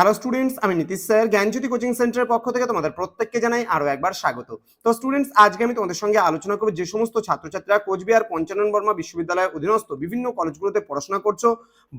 Hello students আমি Nitish sir. জ্ঞানজ্যোতি coaching সেন্টারের পক্ষ থেকে তোমাদের প্রত্যেককে জানাই আরও একবার স্বাগত। তো স্টুডেন্টস আজকে আমি তোমাদের সঙ্গে আলোচনা করব যে সমস্ত ছাত্রছাত্রীরা কোচবিহার পঞ্চানন বর্মা বিশ্ববিদ্যালয়ের অধীনস্থ বিভিন্ন কলেজগুলোতে পড়াশোনা করছ,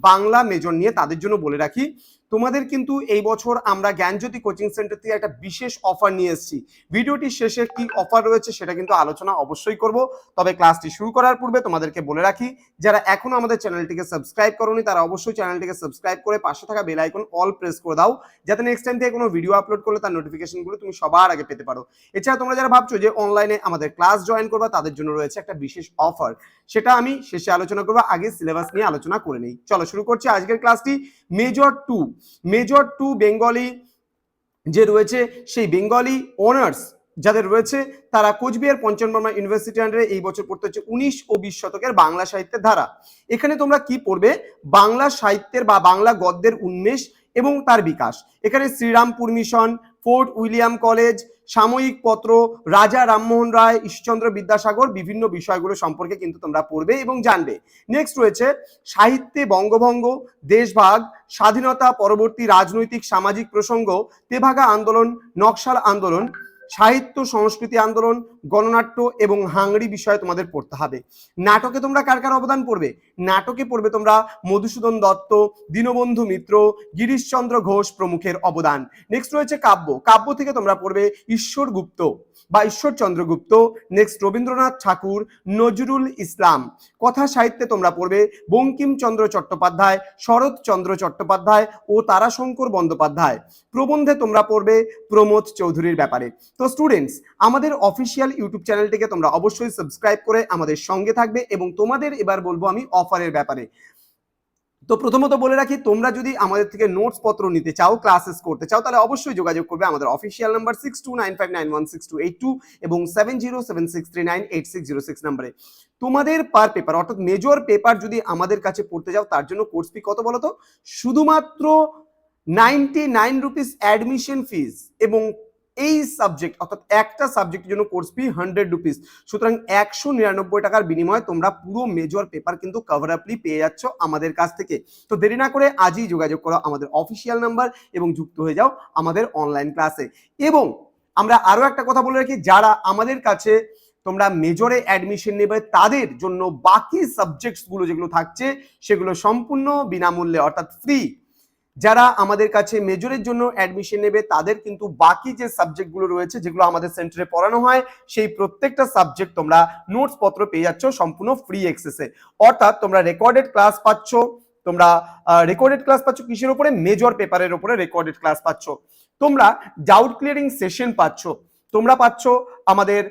বাংলা মেজর নিয়ে তাদের জন্য বলে রাখি। তোমাদের কিন্তু এই বছর আমরা জ্ঞানজ্যোতি কোচিং সেন্টার থেকে একটা বিশেষ অফার নিয়ে এসেছি। ভিডিওটির শেষে কি অফার রয়েছে সেটা কিন্তু আলোচনা অবশ্যই করব। তবে ক্লাসটি শুরু করার পূর্বে তোমাদেরকে বলে রাখি, যারা এখনও আমাদের চ্যানেলটিকে সাবস্ক্রাইব করোনি, তারা অবশ্যই চ্যানেলটিকে সাবস্ক্রাইব করে পাশে থাকা বেল আইকন অল প্রেস করে দাও। যাতে নেক্সট টাইম থেকে কোনো ভিডিও আপলোড করলে তার নোটিফিকেশনগুলো তুমি সবার আগে পেতে পারো। এছাড়া তোমরা যারা ভাবছ যে অনলাইনে আমাদের ক্লাস জয়েন করবা, তাদের জন্য রয়েছে একটা বিশেষ অফার সেটা আমি শেষে আলোচনা করব, আগে সিলেবাস নিয়ে আলোচনা করে নেই। চলো শুরু করছি আজকের ক্লাসটি major two major two Bengali যে রয়েছে, সেই বেঙ্গলি অনার্স যাদের রয়েছে, তারা কোচবিহার পঞ্চমবর্মা ইউনিভার্সিটি আন্ডারে এই বছর পড়তে হচ্ছে উনিশ ও বিশ শতকের বাংলা সাহিত্যের ধারা। এখানে তোমরা কি পড়বে? বাংলা সাহিত্যের বা বাংলা গদ্যের উন্মেষ এবং তার বিকাশ। এখানে Serampore mission Fort William college, সাময়িক পত্র, রাজা রামমোহন রায়, ঈশ্বরচন্দ্র বিদ্যাসাগর বিভিন্ন বিষয়গুলো সম্পর্কে কিন্তু তোমরা পড়বে এবং জানবে। নেক্সট রয়েছে সাহিত্যে বঙ্গভঙ্গ, দেশভাগ, স্বাধীনতা পরবর্তী রাজনৈতিক সামাজিক প্রসঙ্গ, তেভাগা আন্দোলন, নকশাল আন্দোলন, সাহিত্য সংস্কৃতি আন্দোলন গণনাট্য এবং হাংরি বিষয়ে তোমাদের পড়তে হবে। নাটকে তোমরা কার কার অবদান পড়বে? নাটকে পড়বে তোমরা মধুসূদন দত্ত, দীনবন্ধু মিত্র, গিরিশচন্দ্র ঘোষ প্রমুখের অবদান। নেক্সট রয়েছে কাব্য। কাব্য থেকে তোমরা পড়বে ঈশ্বর গুপ্ত বা ঈশ্বরচন্দ্র গুপ্ত। নেক্সট রবীন্দ্রনাথ ঠাকুর, নজরুল ইসলাম। কথা সাহিত্যে তোমরা পড়বে বঙ্কিমচন্দ্র চট্টোপাধ্যায়, শরৎচন্দ্র চট্টোপাধ্যায় ও তারাশঙ্কর বন্দ্যোপাধ্যায়। প্রবন্ধে তোমরা পড়বে প্রমোদ চৌধুরীর ব্যাপারে। তো স্টুডেন্টস আমাদের অফিসিয়াল ইউটিউব চ্যানেলটিকে তোমরা অবশ্যই সাবস্ক্রাইব করে আমাদের সঙ্গে থাকবে এবং তোমাদের এবার বলব আমি অফারের ব্যাপারে। তো প্রথমত বলে রাখি, তোমরা যদি আমাদের থেকে নোটস পত্র নিতে চাও ক্লাসেস করতে চাও, তাহলে অবশ্যই যোগাযোগ করবে আমাদের official number six two nine five nine one six two eight two এবং seven zero seven six three nine eight six zero six নাম্বারে তোমাদের পার পেপার অর্থাৎ মেজর পেপার যদি আমাদের কাছে পড়তে যাও, তার জন্য কোর্স ফি কত বলো তো শুধুমাত্র ninety nine rupees admission fees এবং এই সাবজেক্ট অর্থাৎ একটা সাবজেক্টের জন্য কোর্স ফি হান্ড্রেড রুপিস সুতরাং একশো নিরানব্বই টাকার বিনিময়ে তোমরা পুরো মেজর পেপার কিন্তু কভার আপলি পেয়ে যাচ্ছ আমাদের কাছ থেকে। তো দেরি না করে আজই যোগাযোগ করো আমাদের অফিসিয়াল নাম্বার এবং যুক্ত হয়ে যাও আমাদের অনলাইন ক্লাসে এবং আমরা আরও একটা কথা বলে রাখি, যারা আমাদের কাছে তোমরা মেজরে অ্যাডমিশন নেবে, তাদের জন্য বাকি সাবজেক্টসগুলো যেগুলো থাকছে, সেগুলো সম্পূর্ণ বিনামূল্যে, অর্থাৎ ফ্রি যারা আমাদের কাছে মেজরের জন্য অ্যাডমিশন নেবে, তাদের কিন্তু বাকি যে সাবজেক্টগুলো রয়েছে, যেগুলো আমাদের সেন্টারে পড়ানো হয়, সেই প্রত্যেকটা সাবজেক্ট তোমরা নোটস পত্র পেয়ে যাচ্ছ সম্পূর্ণ ফ্রি অ্যাক্সেসে অর্থাৎ তোমরা রেকর্ডেড ক্লাস পাচ্ছ, তোমরা রেকর্ডেড ক্লাস পাচ্ছ কিসের উপরে মেজর পেপারের উপরে রেকর্ডেড ক্লাস পাচ্ছ। তোমরা ডাউট ক্লিয়ারিং সেশন পাচ্ছ। তোমরা পাচ্ছ আমাদের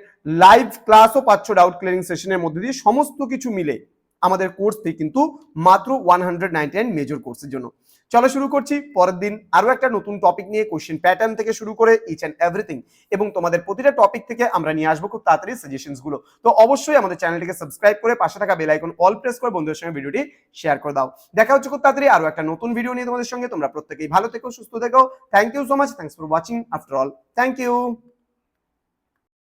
লাইভ ক্লাসও পাচ্ছ ডাউট ক্লিয়ারিং সেশনের মধ্যে দিয়ে, সমস্ত কিছু মিলে আমাদের কোর্স ফি কিন্তু মাত্র one hundred ninety nine major কোর্সের জন্য। চলো শুরু করছি। পরের দিন আরও একটা নতুন টপিক নিয়ে কোশ্চেন প্যাটার্ন থেকে শুরু করে ইচ অ্যান্ড এভরিথিং এবং তোমাদের প্রতিটা টপিক থেকে আমরা নিয়ে আসব খুব তাড়াতাড়ি সাজেশনসগুলো। তো অবশ্যই আমাদের চ্যানেলটিকে সাবস্ক্রাইব করে পাশে থাকা বেল আইকন অল প্রেস করে বন্ধুদের সঙ্গে ভিডিওটি শেয়ার করে দাও। দেখা হচ্ছে খুব তাড়াতাড়ি আরও একটা নতুন ভিডিও নিয়ে তোমাদের সঙ্গে। তোমরা প্রত্যেকেই ভালো থেকো, সুস্থ থেকো। Thank you so much thanks for watching after all thank you